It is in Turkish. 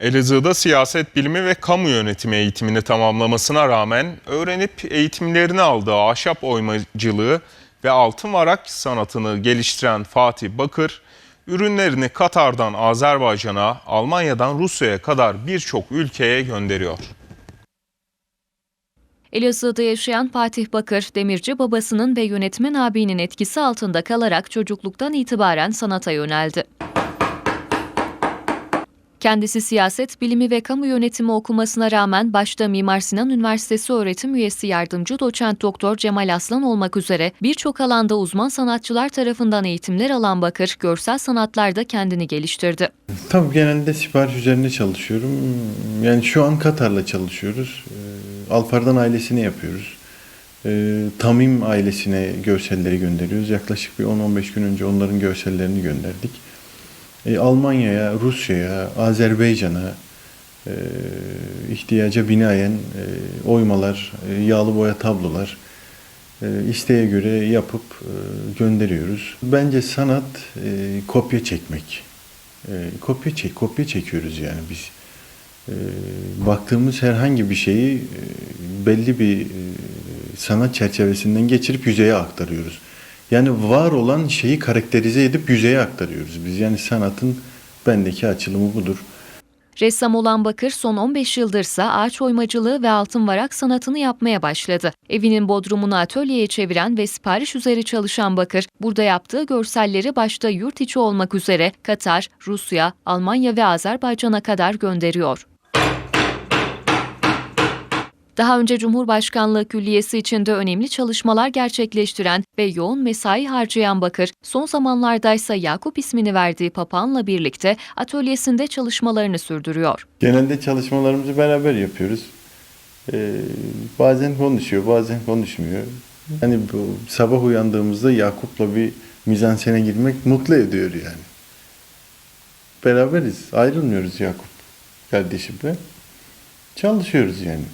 Elazığ'da siyaset bilimi ve kamu yönetimi eğitimini tamamlamasına rağmen öğrenip eğitimlerini aldığı ahşap oymacılığı ve altın varak sanatını geliştiren Fatih Bakır, ürünlerini Katar'dan Azerbaycan'a, Almanya'dan Rusya'ya kadar birçok ülkeye gönderiyor. Elazığ'da yaşayan Fatih Bakır, demirci babasının ve yönetmen abinin etkisi altında kalarak çocukluktan itibaren sanata yöneldi. Kendisi siyaset bilimi ve kamu yönetimi okumasına rağmen başta Mimar Sinan Üniversitesi öğretim üyesi yardımcı doçent doktor Cemal Aslan olmak üzere birçok alanda uzman sanatçılar tarafından eğitimler alan Bakır, görsel sanatlarda kendini geliştirdi. Tabii genelde sipariş üzerine çalışıyorum. Yani şu an Katar'la çalışıyoruz. Ee, Alpar'dan ailesini yapıyoruz. Ee, Tamim ailesine görselleri gönderiyoruz. Yaklaşık bir 10-15 gün önce onların görsellerini gönderdik. Ee, Almanya'ya, Rusya'ya, Azerbaycan'a e, ihtiyaca binaen e, oymalar, e, yağlı boya tablolar e, isteğe göre yapıp e, gönderiyoruz. Bence sanat e, kopya çekmek. E, kopya çek, kopya çekiyoruz yani biz. E, baktığımız herhangi bir şeyi e, belli bir e, sanat çerçevesinden geçirip yüzeye aktarıyoruz. Yani var olan şeyi karakterize edip yüzeye aktarıyoruz biz. Yani sanatın bendeki açılımı budur. Ressam olan Bakır son 15 yıldırsa ağaç oymacılığı ve altın varak sanatını yapmaya başladı. Evinin bodrumunu atölyeye çeviren ve sipariş üzeri çalışan Bakır, burada yaptığı görselleri başta yurt içi olmak üzere Katar, Rusya, Almanya ve Azerbaycan'a kadar gönderiyor. Daha önce Cumhurbaşkanlığı Külliyesi içinde önemli çalışmalar gerçekleştiren ve yoğun mesai harcayan Bakır, son zamanlardaysa Yakup ismini verdiği papağanla birlikte atölyesinde çalışmalarını sürdürüyor. Genelde çalışmalarımızı beraber yapıyoruz. Ee, bazen konuşuyor, bazen konuşmuyor. Hani bu sabah uyandığımızda Yakup'la bir mizansene girmek mutlu ediyor yani. Beraberiz, ayrılmıyoruz Yakup kardeşimle. Çalışıyoruz yani.